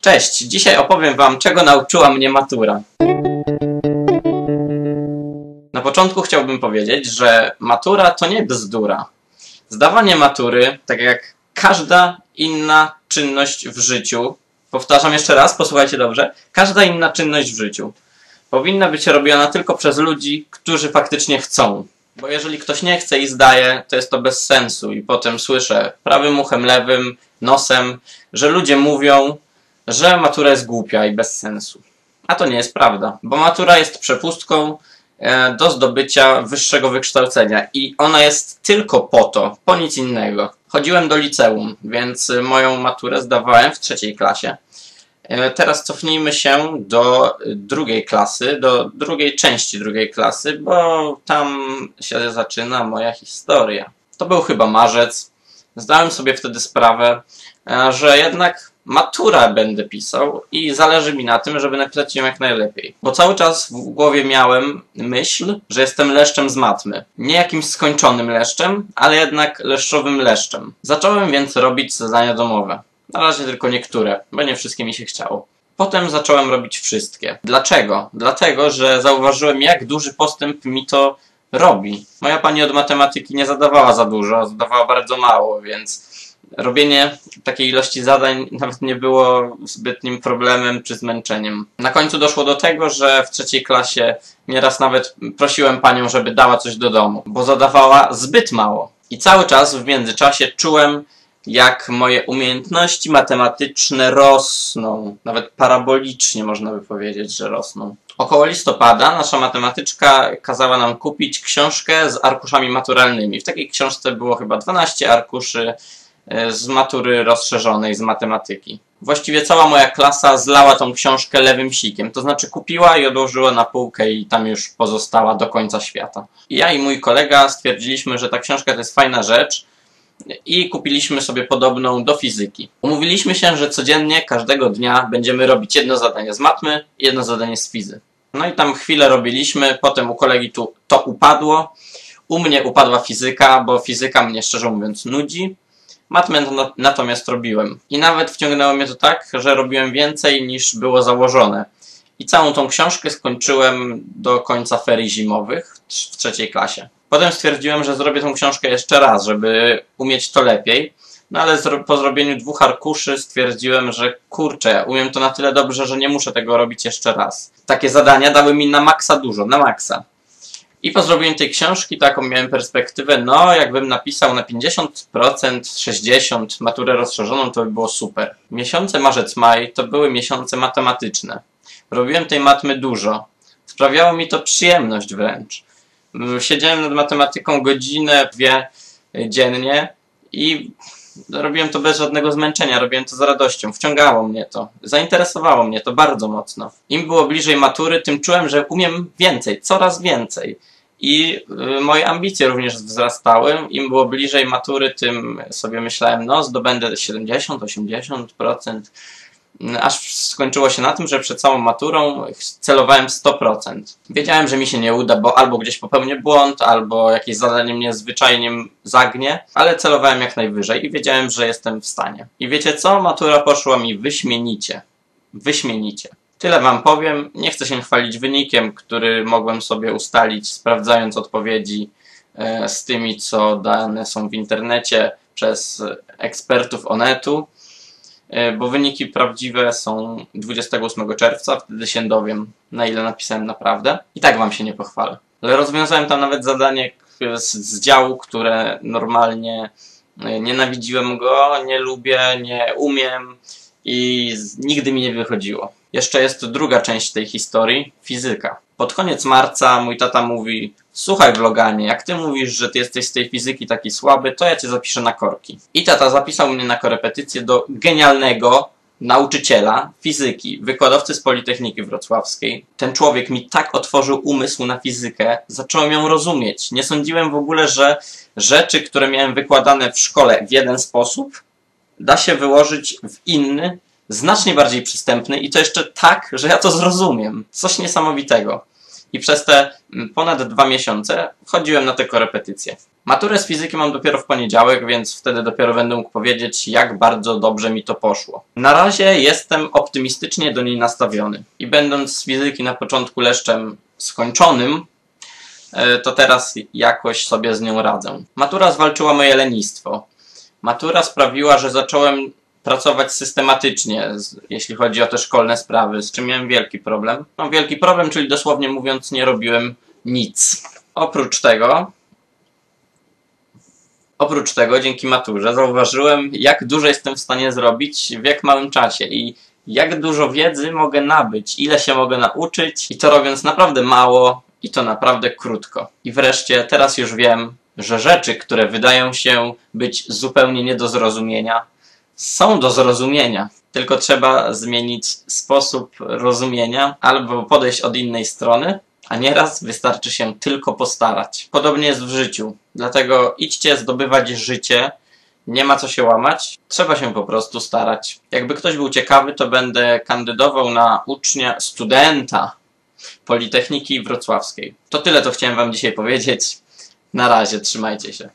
Cześć, dzisiaj opowiem Wam, czego nauczyła mnie matura. Na początku chciałbym powiedzieć, że matura to nie bzdura. Zdawanie matury, tak jak każda inna czynność w życiu, powtarzam jeszcze raz, posłuchajcie dobrze, każda inna czynność w życiu powinna być robiona tylko przez ludzi, którzy faktycznie chcą. Bo jeżeli ktoś nie chce i zdaje, to jest to bez sensu. I potem słyszę prawym uchem, lewym, nosem, że ludzie mówią, że matura jest głupia i bez sensu. A to nie jest prawda, bo matura jest przepustką e, do zdobycia wyższego wykształcenia i ona jest tylko po to, po nic innego. Chodziłem do liceum, więc moją maturę zdawałem w trzeciej klasie. E, teraz cofnijmy się do drugiej klasy, do drugiej części drugiej klasy, bo tam się zaczyna moja historia. To był chyba marzec. Zdałem sobie wtedy sprawę, e, że jednak matura będę pisał i zależy mi na tym, żeby napisać ją jak najlepiej. Bo cały czas w głowie miałem myśl, że jestem leszczem z matmy. Nie jakimś skończonym leszczem, ale jednak leszczowym leszczem. Zacząłem więc robić zadania domowe. Na razie tylko niektóre, bo nie wszystkie mi się chciało. Potem zacząłem robić wszystkie. Dlaczego? Dlatego, że zauważyłem, jak duży postęp mi to robi. Moja pani od matematyki nie zadawała za dużo, zadawała bardzo mało, więc robienie takiej ilości zadań nawet nie było zbytnim problemem czy zmęczeniem. Na końcu doszło do tego, że w trzeciej klasie nieraz nawet prosiłem panią, żeby dała coś do domu, bo zadawała zbyt mało. I cały czas w międzyczasie czułem, jak moje umiejętności matematyczne rosną, nawet parabolicznie można by powiedzieć, że rosną. Około listopada nasza matematyczka kazała nam kupić książkę z arkuszami maturalnymi. W takiej książce było chyba 12 arkuszy z matury rozszerzonej z matematyki. Właściwie cała moja klasa zlała tą książkę lewym sikiem, to znaczy kupiła i odłożyła na półkę i tam już pozostała do końca świata. Ja i mój kolega stwierdziliśmy, że ta książka to jest fajna rzecz, i kupiliśmy sobie podobną do fizyki. Umówiliśmy się, że codziennie, każdego dnia będziemy robić jedno zadanie z matmy i jedno zadanie z fizy. No i tam chwilę robiliśmy, potem u kolegi tu to upadło. U mnie upadła fizyka, bo fizyka mnie szczerze mówiąc nudzi. Matmę natomiast robiłem. I nawet wciągnęło mnie to tak, że robiłem więcej niż było założone. I całą tą książkę skończyłem do końca ferii zimowych w trzeciej klasie. Potem stwierdziłem, że zrobię tą książkę jeszcze raz, żeby umieć to lepiej. No ale po zrobieniu dwóch arkuszy stwierdziłem, że kurczę, umiem to na tyle dobrze, że nie muszę tego robić jeszcze raz. Takie zadania dały mi na maksa dużo, na maksa. I po zrobieniu tej książki taką miałem perspektywę, no jakbym napisał na 50%, 60% maturę rozszerzoną, to by było super. Miesiące marzec, maj to były miesiące matematyczne. Robiłem tej matmy dużo. Sprawiało mi to przyjemność wręcz. Siedziałem nad matematyką godzinę, dwie dziennie i robiłem to bez żadnego zmęczenia, robiłem to z radością, wciągało mnie to, zainteresowało mnie to bardzo mocno. Im było bliżej matury, tym czułem, że umiem więcej, coraz więcej. I y, moje ambicje również wzrastały. Im było bliżej matury, tym sobie myślałem, no zdobędę 70-80%. Aż skończyło się na tym, że przed całą maturą celowałem 100%. Wiedziałem, że mi się nie uda, bo albo gdzieś popełnię błąd, albo jakieś zadanie mnie zwyczajnie zagnie, ale celowałem jak najwyżej i wiedziałem, że jestem w stanie. I wiecie co? Matura poszła mi wyśmienicie. Wyśmienicie. Tyle wam powiem. Nie chcę się chwalić wynikiem, który mogłem sobie ustalić, sprawdzając odpowiedzi e, z tymi, co dane są w internecie przez ekspertów Onetu. E, bo wyniki prawdziwe są 28 czerwca, wtedy się dowiem, na ile napisałem naprawdę. I tak wam się nie pochwalę. Ale rozwiązałem tam nawet zadanie z, z działu, które normalnie e, nienawidziłem go, nie lubię, nie umiem i nigdy mi nie wychodziło. Jeszcze jest druga część tej historii, fizyka. Pod koniec marca mój tata mówi, słuchaj vloganie, jak ty mówisz, że ty jesteś z tej fizyki taki słaby, to ja cię zapiszę na korki. I tata zapisał mnie na korepetycję do genialnego nauczyciela fizyki, wykładowcy z Politechniki Wrocławskiej. Ten człowiek mi tak otworzył umysł na fizykę, zacząłem ją rozumieć. Nie sądziłem w ogóle, że rzeczy, które miałem wykładane w szkole w jeden sposób, da się wyłożyć w inny, znacznie bardziej przystępny i to jeszcze tak, że ja to zrozumiem. Coś niesamowitego. I przez te mm, ponad dwa miesiące chodziłem na te korepetycje. Maturę z fizyki mam dopiero w poniedziałek, więc wtedy dopiero będę mógł powiedzieć, jak bardzo dobrze mi to poszło. Na razie jestem optymistycznie do niej nastawiony. I będąc z fizyki na początku leszczem skończonym, e, to teraz jakoś sobie z nią radzę. Matura zwalczyła moje lenistwo. Matura sprawiła, że zacząłem pracować systematycznie, jeśli chodzi o te szkolne sprawy, z czym miałem wielki problem. No, wielki problem, czyli dosłownie mówiąc, nie robiłem nic. Oprócz tego, oprócz tego, dzięki maturze, zauważyłem, jak dużo jestem w stanie zrobić w jak małym czasie i jak dużo wiedzy mogę nabyć, ile się mogę nauczyć i to robiąc naprawdę mało i to naprawdę krótko. I wreszcie teraz już wiem, że rzeczy, które wydają się być zupełnie nie do zrozumienia, są do zrozumienia. Tylko trzeba zmienić sposób rozumienia albo podejść od innej strony, a nieraz wystarczy się tylko postarać. Podobnie jest w życiu. Dlatego idźcie zdobywać życie. Nie ma co się łamać. Trzeba się po prostu starać. Jakby ktoś był ciekawy, to będę kandydował na ucznia, studenta Politechniki Wrocławskiej. To tyle, co chciałem Wam dzisiaj powiedzieć. Na razie, trzymajcie się.